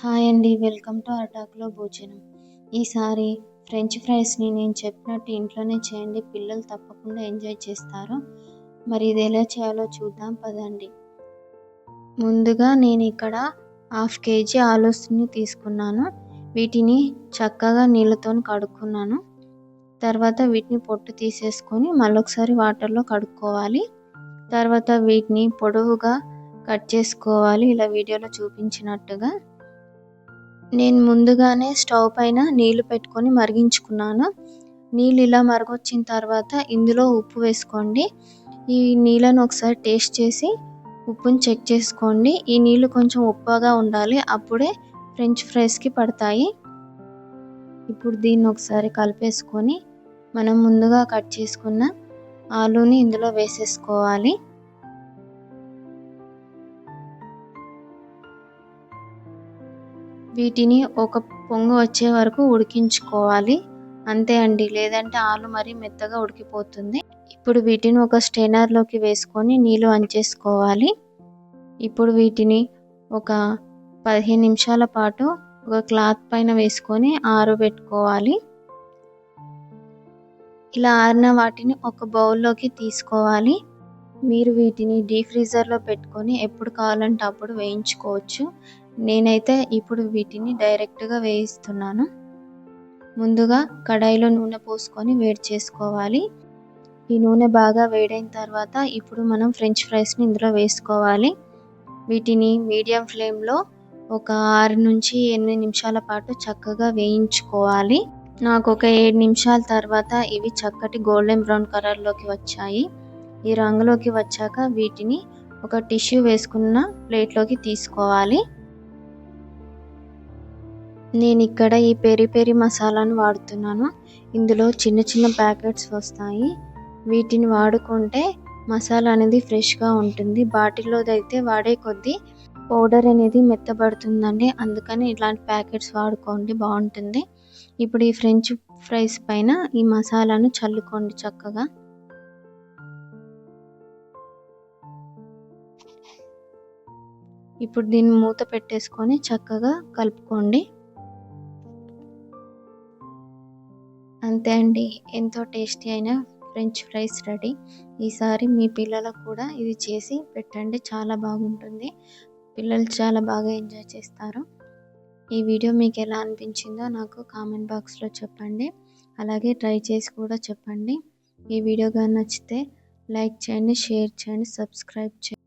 Hi అండి welcome to అటాక్లో భోజనం. ఈసారి ఫ్రెంచ్ ఫ్రైస్ని నేను చెప్పినట్టు ఇంట్లోనే చేయండి పిల్లలు తప్పకుండా ఎంజాయ్ చేస్తారు. మరి ఇది ఎలా చేయాలో చూద్దాం పదండి. ముందుగా నేను ఇక్కడ హాఫ్ కేజీ ఆలూస్ని తీసుకున్నాను. వీటిని చక్కగా నీళ్ళతో కడుక్కున్నాను. తర్వాత వీటిని పొట్టు తీసేసుకొని మళ్ళొకసారి వాటర్లో కడుక్కోవాలి. తర్వాత వీటిని పొడవుగా కట్ చేసుకోవాలి. ఇలా వీడియోలో చూపించినట్టుగా. నేను ముందుగానే స్టవ్ పైన నీళ్ళు పెట్టుకొని మరిగించుకున్నాను. నీళ్ళు ఇలా మరగొచ్చిన తర్వాత ఇందులో ఉప్పు వేసుకోండి. ఈ నీళ్ళను ఒకసారి టేస్ట్ చేసి ఉప్పుని చెక్ చేసుకోండి. ఈ నీళ్ళు కొంచెం ఉప్పగా ఉండాలి. అప్పుడే ఫ్రెంచ్ ఫ్రైస్కి పడతాయి. ఇప్పుడు దీన్ని ఒకసారి కలిపేసుకొని మనం ముందుగా కట్ చేసుకున్న ఆలూని ఇందులో వేసేసుకోవాలి. వీటిని ఒక పొంగు వచ్చే వరకు ఉడికించుకోవాలి. అంతే అండి. లేదంటే ఆలు మరీ మెత్తగా ఉడికిపోతుంది. ఇప్పుడు వీటిని ఒక స్టెయినర్లోకి వేసుకొని నీళ్ళు అంచేసుకోవాలి ఇప్పుడు వీటిని ఒక పదిహేను నిమిషాల పాటు ఒక క్లాత్ పైన వేసుకొని ఆరబెట్టుకోవాలి. ఇలా ఆరిన వాటిని ఒక బౌల్లోకి తీసుకోవాలి. మీరు వీటిని డీ ఫ్రీజర్లో పెట్టుకొని ఎప్పుడు కావాలంటే అప్పుడు వేయించుకోవచ్చు. నేనైతే ఇప్పుడు వీటిని డైరెక్ట్గా వేయిస్తున్నాను. ముందుగా కడాయిలో నూనె పోసుకొని వేడి చేసుకోవాలి. ఈ నూనె బాగా వేడైన తర్వాత ఇప్పుడు మనం ఫ్రెంచ్ ఫ్రైస్ని ఇందులో వేసుకోవాలి. వీటిని మీడియం ఫ్లేమ్లో ఒక ఆరు నుంచి ఎనిమిది నిమిషాల పాటు చక్కగా వేయించుకోవాలి. నాకు ఒక ఏడు నిమిషాల తర్వాత ఇవి చక్కటి గోల్డెన్ బ్రౌన్ కలర్లోకి వచ్చాయి. ఈ రంగులోకి వచ్చాక వీటిని ఒక టిష్యూ వేసుకున్న ప్లేట్లోకి తీసుకోవాలి. నేను ఇక్కడ ఈ పెరి పెరి మసాలాను వాడుతున్నాను. ఇందులో చిన్న చిన్న ప్యాకెట్స్ వస్తాయి. వీటిని వాడుకుంటే మసాలా అనేది ఫ్రెష్గా ఉంటుంది. బాటిల్లోది అయితే వాడే కొద్దీ పౌడర్ అనేది మెత్తబడుతుందండి. అందుకని ఇలాంటి ప్యాకెట్స్ వాడుకోండి బాగుంటుంది. ఇప్పుడు ఈ ఫ్రెంచ్ ఫ్రైస్ పైన ఈ మసాలాను చల్లుకోండి చక్కగా. ఇప్పుడు దీన్ని మూత పెట్టేసుకొని చక్కగా కలుపుకోండి. అంతే అండి. ఎంతో టేస్టీ అయిన ఫ్రెంచ్ ఫ్రైస్ రెడీ. ఈసారి మీ పిల్లలకు కూడా ఇది చేసి పెట్టండి. చాలా బాగుంటుంది. పిల్లలు చాలా బాగా ఎంజాయ్ చేస్తారు. ఈ వీడియో మీకు ఎలా అనిపించిందో నాకు కామెంట్ బాక్స్లో చెప్పండి. అలాగే ట్రై చేసి కూడా చెప్పండి. ఈ వీడియో కానీ నచ్చితే లైక్ చేయండి షేర్ చేయండి సబ్స్క్రైబ్ చేయండి.